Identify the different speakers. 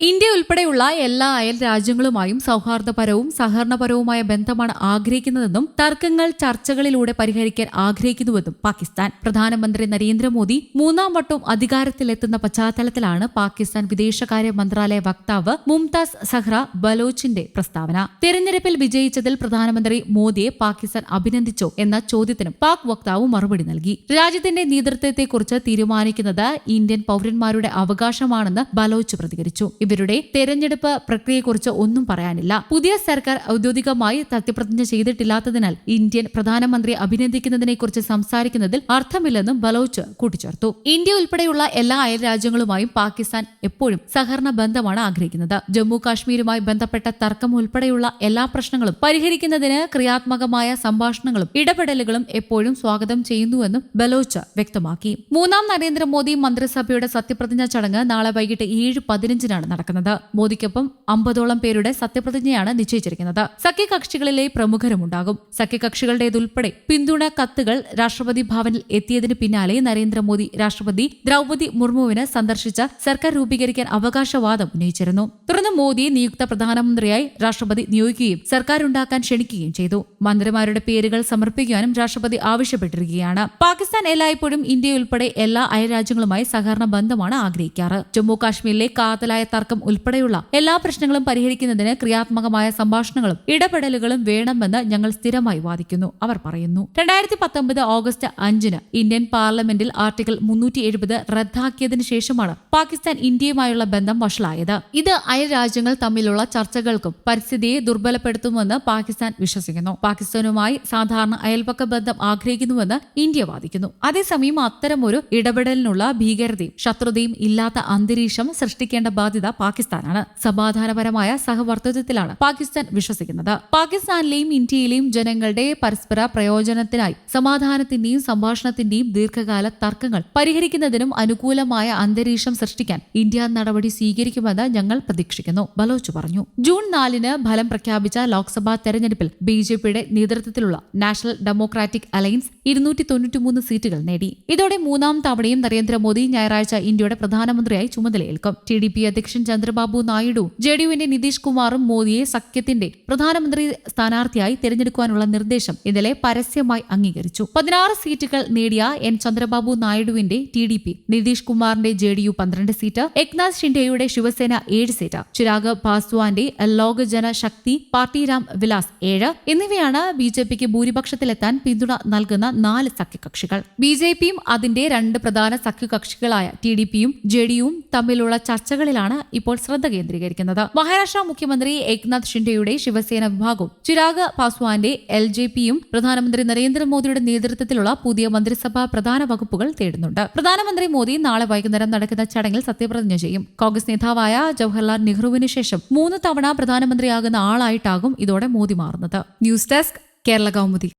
Speaker 1: India ഉൾപ്പെടെയുള്ള എല്ലാ അയൽ രാജ്യങ്ങളുമായും സൗഹാർദ്ദപരവും സഹകരണപരവുമായ ബന്ധമാണ് ആഗ്രഹിക്കുന്നതെന്നും തർക്കങ്ങൾ ചർച്ചകളിലൂടെ പരിഹരിക്കാൻ ആഗ്രഹിക്കുന്നുവെന്നും പാകിസ്ഥാൻ. പ്രധാനമന്ത്രി നരേന്ദ്രമോദി മൂന്നാം വട്ടം അധികാരത്തിലെത്തുന്ന പശ്ചാത്തലത്തിലാണ് പാകിസ്ഥാൻ വിദേശകാര്യ മന്ത്രാലയ വക്താവ് മുംതാസ് സഹ്റ ബലോച്ചിന്റെ പ്രസ്താവന. തെരഞ്ഞെടുപ്പിൽ വിജയിച്ചതിൽ പ്രധാനമന്ത്രി മോദിയെ പാകിസ്ഥാൻ അഭിനന്ദിച്ചോ എന്ന ചോദ്യത്തിന് പാക് വക്താവ് മറുപടി നൽകി. രാജ്യത്തിന്റെ നേതൃത്വത്തെക്കുറിച്ച് തീരുമാനിക്കുന്നത് ഇന്ത്യൻ പൌരന്മാരുടെ അവകാശമാണെന്ന് ബലോച്ച് പ്രതികരിച്ചു. ഇവരുടെ തെരഞ്ഞെടുപ്പ് പ്രക്രിയയെക്കുറിച്ച് ഒന്നും പറയാനില്ല. പുതിയ സർക്കാർ ഔദ്യോഗികമായി സത്യപ്രതിജ്ഞ ചെയ്തിട്ടില്ലാത്തതിനാൽ ഇന്ത്യൻ പ്രധാനമന്ത്രി അഭിനന്ദിക്കുന്നതിനെക്കുറിച്ച് സംസാരിക്കുന്നതിൽ അർത്ഥമില്ലെന്നും ബലോച്ച് കൂട്ടിച്ചേർത്തു. ഇന്ത്യ ഉൾപ്പെടെയുള്ള എല്ലാ അയൽ രാജ്യങ്ങളുമായും പാകിസ്ഥാൻ എപ്പോഴും സഹകരണ ബന്ധമാണ് ആഗ്രഹിക്കുന്നത്. ജമ്മു കാശ്മീരുമായി ബന്ധപ്പെട്ട തർക്കം ഉൾപ്പെടെയുള്ള എല്ലാ പ്രശ്നങ്ങളും പരിഹരിക്കുന്നതിന് ക്രിയാത്മകമായ സംഭാഷണങ്ങളും ഇടപെടലുകളും എപ്പോഴും സ്വാഗതം ചെയ്യുന്നുവെന്നും ബലോച്ച് വ്യക്തമാക്കി. മൂന്നാം നരേന്ദ്രമോദി മന്ത്രിസഭയുടെ സത്യപ്രതിജ്ഞാ ചടങ്ങ് നാളെ വൈകിട്ട് ഏഴ് പതിനഞ്ചിനാണ് നടക്കുന്നത്. മോദിക്കൊപ്പം അമ്പതോളം പേരുടെ സത്യപ്രതിജ്ഞയാണ് നിശ്ചയിച്ചിരിക്കുന്നത്. സഖ്യകക്ഷികളിലെ പ്രമുഖരുമുണ്ടാകും. സഖ്യകക്ഷികളുടേതുൾപ്പെടെ പിന്തുണ കത്തുകൾ രാഷ്ട്രപതി ഭവനിൽ എത്തിയതിന് പിന്നാലെ നരേന്ദ്രമോദി രാഷ്ട്രപതി ദ്രൗപതി മുർമുവിന് സന്ദർശിച്ച സർക്കാർ രൂപീകരിക്കാൻ അവകാശവാദം ഉന്നയിച്ചിരുന്നു. തുടർന്ന് മോദിയെ നിയുക്ത പ്രധാനമന്ത്രിയായി രാഷ്ട്രപതി നിയോഗിക്കുകയും സർക്കാരുണ്ടാക്കാൻ ക്ഷണിക്കുകയും ചെയ്തു. മന്ത്രിമാരുടെ പേരുകൾ സമർപ്പിക്കാനും രാഷ്ട്രപതി ആവശ്യപ്പെട്ടിരിക്കുകയാണ്. പാകിസ്ഥാൻ എല്ലായ്പ്പോഴും ഇന്ത്യയുൾപ്പെടെ എല്ലാ അയൽരാജ്യങ്ങളുമായി സഹകരണ ബന്ധമാണ് ആഗ്രഹിക്കാറ്. ജമ്മു കാശ്മീരിലെ കാതലായ ഉൾപ്പെടെയുള്ള എല്ലാ പ്രശ്നങ്ങളും പരിഹരിക്കുന്നതിന് ക്രിയാത്മകമായ സംഭാഷണങ്ങളും ഇടപെടലുകളും വേണമെന്ന് ഞങ്ങൾ സ്ഥിരമായി വാദിക്കുന്നു. അവർ പറയുന്നു രണ്ടായിരത്തി പത്തൊമ്പത് ഓഗസ്റ്റ് അഞ്ചിന് ഇന്ത്യൻ പാർലമെന്റിൽ ആർട്ടിക്കിൾ മുന്നൂറ്റി എഴുപത് റദ്ദാക്കിയതിനു ശേഷമാണ് പാകിസ്ഥാൻ ഇന്ത്യയുമായുള്ള ബന്ധം വഷളായത്. ഇത് അയൽ രാജ്യങ്ങൾ തമ്മിലുള്ള ചർച്ചകൾക്കും പരിസ്ഥിതിയെ ദുർബലപ്പെടുത്തുമെന്ന് പാകിസ്ഥാൻ വിശ്വസിക്കുന്നു. പാകിസ്ഥാനുമായി സാധാരണ അയൽപക്ക ബന്ധം ആഗ്രഹിക്കുന്നുവെന്ന് ഇന്ത്യ വാദിക്കുന്നു. അതേസമയം അത്തരമൊരു ഇടപെടലിനുള്ള ഭീകരതയും ശത്രുതയും ഇല്ലാത്ത അന്തരീക്ഷം സൃഷ്ടിക്കേണ്ട ബാധ്യത പാകിസ്ഥാനാണ്. സമാധാനപരമായ സഹവർത്തിത്വത്തിലാണ് പാകിസ്ഥാൻ വിശ്വസിക്കുന്നത്. പാകിസ്ഥാനിലെയും ഇന്ത്യയിലെയും ജനങ്ങളുടെ പരസ്പര പ്രയോജനത്തിനായി സമാധാനത്തിന്റെയും സംഭാഷണത്തിന്റെയും ദീർഘകാല തർക്കങ്ങൾ പരിഹരിക്കുന്നതിനും അനുകൂലമായ അന്തരീക്ഷം സൃഷ്ടിക്കാൻ ഇന്ത്യ നടപടി സ്വീകരിക്കുമെന്ന് ഞങ്ങൾ പ്രതീക്ഷിക്കുന്നു ബലോച്ച് പറഞ്ഞു. ജൂൺ നാലിന് ഫലം പ്രഖ്യാപിച്ച ലോക്സഭാ തെരഞ്ഞെടുപ്പിൽ ബി ജെ പിയുടെ നേതൃത്വത്തിലുള്ള നാഷണൽ ഡെമോക്രാറ്റിക് അലയൻസ് ഇരുന്നൂറ്റി തൊണ്ണൂറ്റിമൂന്ന് സീറ്റുകൾ നേടി. ഇതോടെ മൂന്നാം തവണയും നരേന്ദ്രമോദി ഞായറാഴ്ച ഇന്ത്യയുടെ പ്രധാനമന്ത്രിയായി ചുമതലയേൽക്കും. ടി ഡി പി അധ്യക്ഷൻ ചന്ദ്രബാബു നായിഡു ജെ ഡി യുവിന്റെ നിതീഷ് കുമാറും മോദിയെ സഖ്യത്തിന്റെ പ്രധാനമന്ത്രി സ്ഥാനാർത്ഥിയായി തെരഞ്ഞെടുക്കാനുള്ള നിർദ്ദേശം ഇന്നലെ പരസ്യമായി അംഗീകരിച്ചു. പതിനാറ് സീറ്റുകൾ നേടിയ എൻ ചന്ദ്രബാബു നായിഡുവിന്റെ ടി ഡി പി നിതീഷ് കുമാറിന്റെ ജെ ഡി യു പന്ത്രണ്ട് സീറ്റ് ഏക്നാഥ് ഷിൻഡെയുടെ ശിവസേന ഏഴ് സീറ്റ് ചിരാഗ് പാസ്വാന്റെ ലോക ജനശക്തി പാർട്ടി രാം വിലാസ് ഏഴ് എന്നിവയാണ് ബി ജെ പിക്ക് ഭൂരിപക്ഷത്തിലെത്താൻ പിന്തുണ നൽകുന്ന നാല് സഖ്യകക്ഷികൾ. ബി ജെ പിയും അതിന്റെ രണ്ട് പ്രധാന സഖ്യകക്ഷികളായ ടി ഡി പിയും ജെ ഡി യുവും തമ്മിലുള്ള ചർച്ചകളിലാണ് ഇപ്പോൾ ശ്രദ്ധ കേന്ദ്രീകരിക്കുന്നത്. മഹാരാഷ്ട്ര മുഖ്യമന്ത്രി ഏക്നാഥ് ഷിൻഡെയുടെ ശിവസേന വിഭാഗവും ചിരാഗ് പാസ്വാന്റെ എൽ ജെ പിയും പ്രധാനമന്ത്രി നരേന്ദ്രമോദിയുടെ നേതൃത്വത്തിലുള്ള പുതിയ മന്ത്രിസഭാ പ്രധാന വകുപ്പുകൾ തേടുന്നുണ്ട്. പ്രധാനമന്ത്രി മോദി നാളെ വൈകുന്നേരം നടക്കുന്ന ചടങ്ങിൽ സത്യപ്രതിജ്ഞ ചെയ്യും. കോൺഗ്രസ് നേതാവായ ജവഹർലാൽ നെഹ്റുവിന് ശേഷം മൂന്ന് തവണ പ്രധാനമന്ത്രിയാകുന്ന ആളായിട്ടാകും ഇതോടെ മോദി മാറുന്നത്. News desk Kerala Kaumudi.